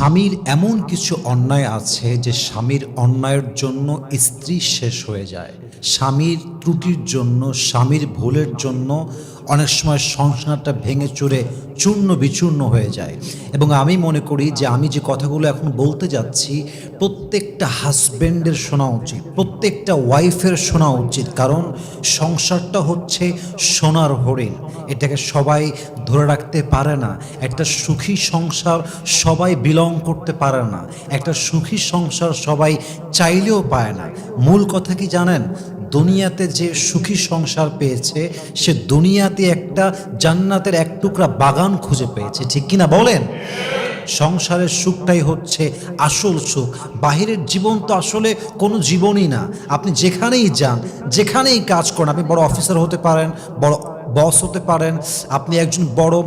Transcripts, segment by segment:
স্বামীর এমন কিছু অন্যায় আছে যে স্বামীর অন্যায়ের জন্য স্ত্রী শেষ হয়ে যায়। স্বামীর ত্রুটির জন্য, স্বামীর ভুলের জন্য অনেক সময় সংসারটা ভেঙে চুরে চূর্ণ বিচূর্ণ হয়ে যায়। এবং আমি মনে করি যে আমি যে কথাগুলো এখন বলতে যাচ্ছি, প্রত্যেকটা হাজব্যান্ডের শোনা উচিত, প্রত্যেকটা ওয়াইফের শোনা উচিত। কারণ সংসারটা হচ্ছে সোনার হরিণ, এটাকে সবাই ধরে রাখতে পারে না। একটা সুখী সংসার সবাই বিলং করতে পারে না। একটা সুখী সংসার সবাই চাইলেও পায় না। মূল কথা কি জানেন? দুনিয়াতে যে সুখী সংসার পেয়েছে, সে দুনিয়াতে একটা জান্নাতের এক টুকরা বাগান খুঁজে পেয়েছে। ঠিক কিনা বলেন? সংসারের সুখটাই হচ্ছে আসল সুখ। বাহিরের জীবন তো আসলে কোনো জীবনই না। আপনি যেখানেই যান, যেখানেই কাজ করেন, আপনি বড় অফিসার হতে পারেন, বড় বস হতে পারেন, আপনি একজন বড়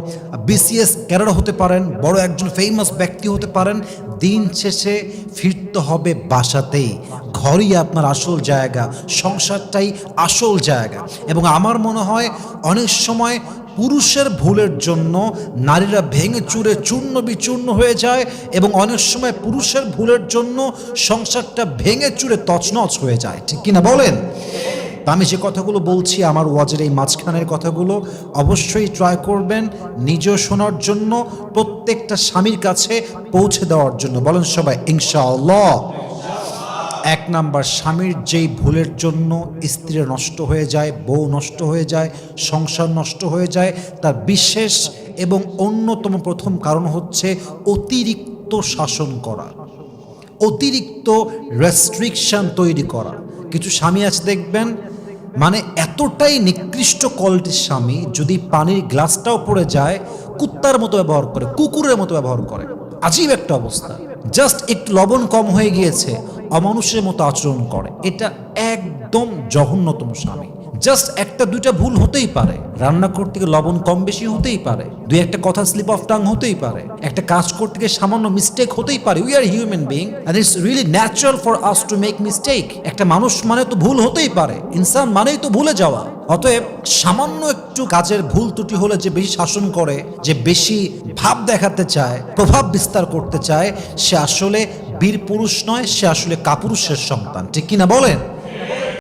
বিসিএস ক্যাডার হতে পারেন, বড় একজন ফেমাস ব্যক্তি হতে পারেন, দিন শেষে ফিরতে হবে বাসাতেই। ঘরই আপনার আসল জায়গা, সংসারটাই আসল জায়গা। এবং আমার মনে হয় অনেক সময় পুরুষের ভুলের জন্য নারীরা ভেঙে চুরে চূর্ণ বিচূর্ণ হয়ে যায় এবং অনেক সময় পুরুষের ভুলের জন্য সংসারটা ভেঙে চুরে তছনছ হয়ে যায়। ঠিক কিনা বলেন? আমি যে কথাগুলো বলছি, আমার ওয়াজের এই মাঝখানের কথাগুলো অবশ্যই ট্রাই করবেন নিজেও শোনার জন্য, প্রত্যেকটা স্বামীর কাছে পৌঁছে দেওয়ার জন্য। বলেন সবাই, ইনশাআল্লাহ। এক নাম্বার স্বামীর যেই ভুলের জন্য স্ত্রী নষ্ট হয়ে যায়, বউ নষ্ট হয়ে যায়, সংসার নষ্ট হয়ে যায়, তার বিশেষ এবং অন্যতম প্রথম কারণ হচ্ছে অতিরিক্ত শাসন করা, অতিরিক্ত রেস্ট্রিকশন তৈরি করা। কিছু স্বামী আছে দেখবেন মানে এতটাই নিকৃষ্ট কোয়ালিটির স্বামী, যদি পানির গ্লাসটাও পড়ে যায়, কুত্তার মতো ব্যবহার করে, কুকুরের মতো ব্যবহার করে। আজীব একটা অবস্থা। জাস্ট একটু লবণ কম হয়ে গিয়েছে অমানুষের মতো আচরণ করে। এটা একদম জঘন্যতম স্বামী। জাস্ট একটা দুইটা ভুল হতেই পারে। রান্না করতে গিয়ে লবণ কম বেশি হতেই পারে। দুই একটা কথা স্লিপ অফ টাং হতেই পারে। একটা কাজ করতে গিয়ে সামান্য মিস্টেক হতেই পারে। We are human being and it's really natural for us to make mistake একটা মানুষ মানে তো ভুল হতেই পারে। ইনসান মানেই তো ভুলে যাওয়া। অতএব সামান্য একটু কাজের ভুল ত্রুটি হলে যে বেশি শাসন করে, যে বেশি ভাব দেখাতে চায়, প্রভাব বিস্তার করতে চায়, সে আসলে বীর পুরুষ নয় সে আসলে কাপুরুষের সন্তান। ঠিক কিনা বলেন?